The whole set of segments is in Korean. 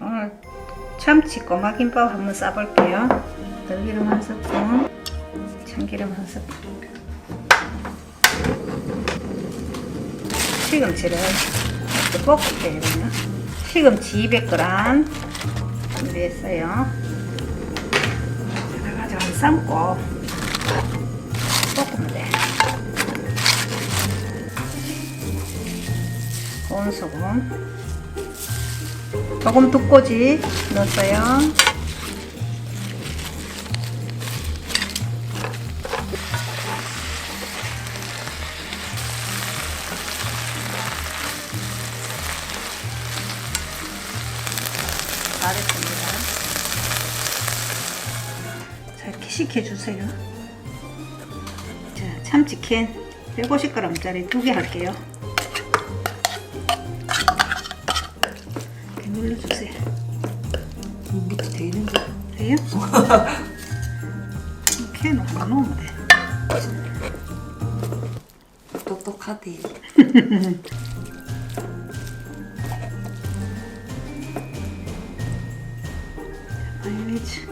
오늘 참치 꼬마김밥 한번 싸볼게요. 들기름 한 스푼, 참기름 한 스푼. 시금치를 볶을게요. 그러면. 시금치 200g 준비했어요. 그래가지고 한번 삶고 볶으면 돼. 고운 소금. 조금 두 꼬지 넣었어요. 다 됐습니다. 자, 이렇게 식혀주세요. 자, 참치캔 150g짜리 두 개 할게요. 눌러주세요. 돼 있는데. 돼요? 캔 하나 넣으면 돼. 똑똑하대. 마요네즈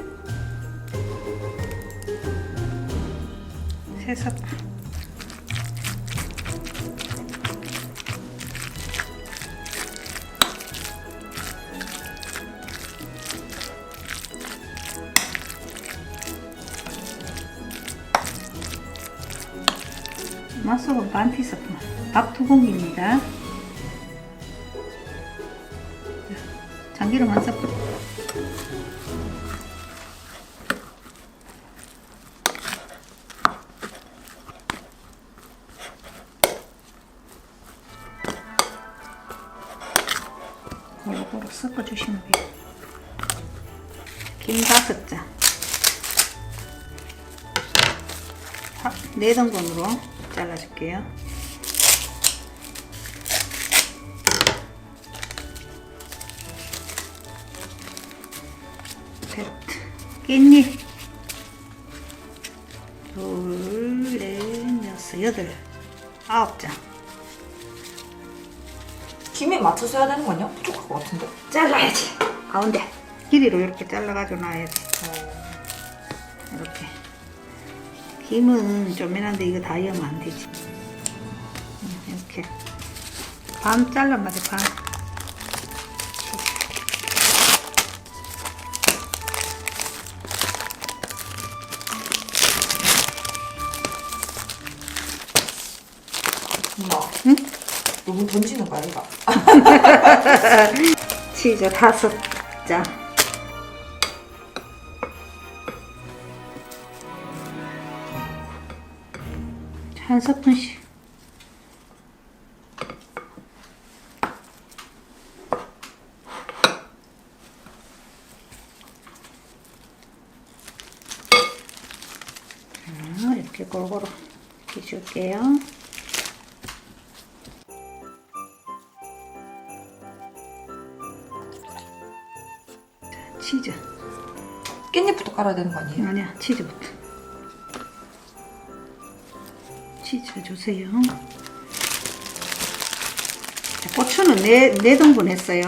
세 맛소금 반 티스푼 밥 두 공기입니다 참기름 한 스푼 골고루 섞어주시면 돼요. 김 다섯 장. 하- 네 등분으로 잘라줄게요. 셋. 깻잎. 둘, 넷, 여섯, 여덟, 아홉 장. 김에 맞춰서 해야 되는 거 아니야? 부족할 것 같은데. 잘라야지 가운데 길이로 이렇게 잘라가지고 놔야지 이렇게 김은 쪼매난데 이거 다 이으면 안 되지 음, 이렇게 반 잘란 말이야 반 엄마. 응? 너무 던지는 거야, 이거. 치즈 다섯 장 한 스푼씩 자, 이렇게 골고루 해줄게요. 자, 치즈. 깻잎부터 깔아야 되는 거 아니에요? 아니야, 치즈부터. 치즈 주세요. 자, 고추는 네, 네 등분 했어요.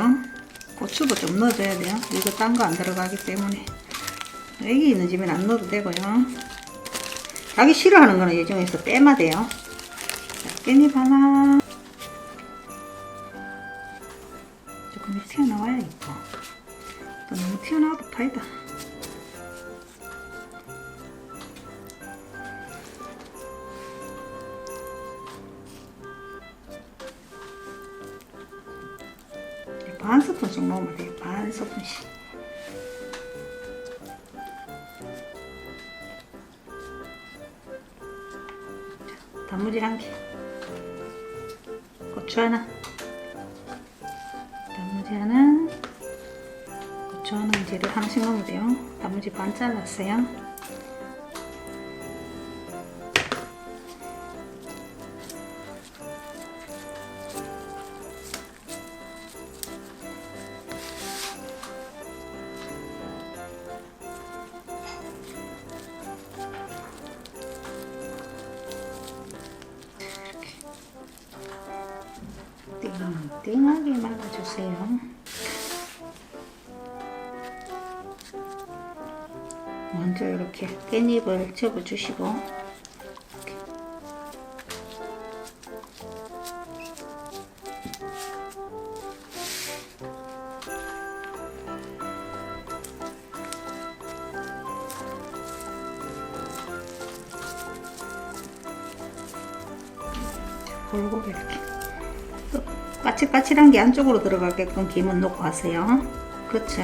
고추도 좀 넣어줘야 돼요. 이거 딴 거 안 들어가기 때문에. 애기 있는 집엔 안 넣어도 되고요. 자기 싫어하는 거는 예정에서 빼면 돼요. 자, 깻잎 하나. 조금 튀어나와야 이뻐. 또 너무 튀어나와도 파이다. 반 스푼씩 넣으면 돼요. 반 스푼씩. 자, 단무지 한 개. 고추 하나. 단무지 하나. 고추 하나 이제를 하나씩 넣으면 돼요. 단무지 반 잘랐어요. 띵하게 말아주세요. 먼저 이렇게 깻잎을 접어주시고 골고루 이렇게 까칠까칠한 게 안쪽으로 들어가게끔 김은 놓고 하세요. 그렇죠.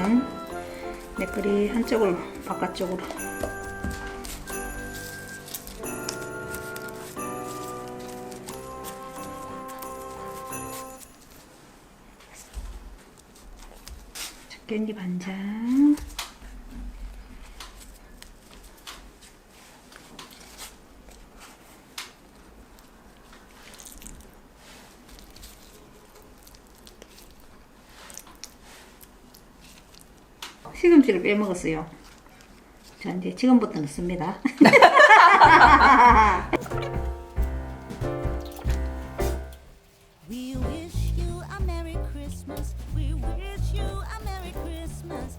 매끌이 한쪽을 바깥쪽으로. 자, 깻잎 한 장. 시금치를 빼먹었어요. 자, 이제 지금부터 넣습니다. We wish you a Merry Christmas. We wish you a Merry Christmas.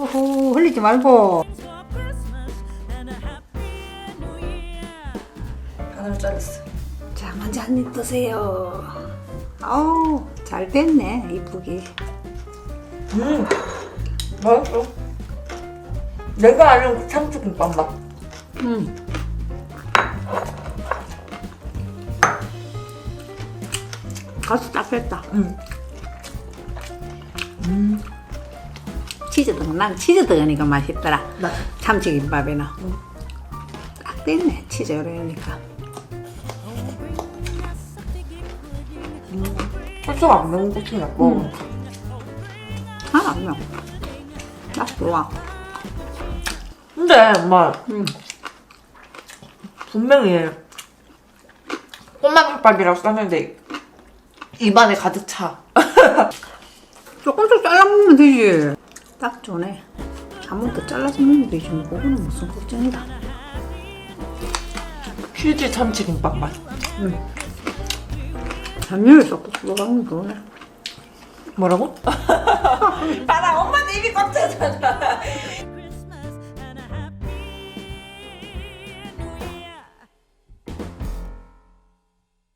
오호, 흘리지 말고. 하나를 잘랐어. 자, 먼저 한 입 드세요. 아우, 잘 됐네, 이쁘게. 음, 맛있어. 내가 아는 그 참치김밥 맛. 음. 가수 딱 뺐다. 음. 치즈 등, 난 치즈 등하니까 맛있더라. 나 참치김밥에는. 딱 됐네, 치즈 요러니까. 소스가 안 매운 고추야. 먹어. 하나 안 매워. 딱 좋아. 근데 엄마 음. 분명히 꼬막김밥이라고 썼는데 입안에 가득 차. 조금씩 잘라 먹으면 되지. 딱 좋네. 더 잘라서 먹으면 되지. 뭐, 그거는 무슨 걱정이다. 휴지 참치김밥 맛. 담요를 쏙 들어가면 좋네. 뭐라고? 봐라 엄마 내 입이 꽉 차잖아.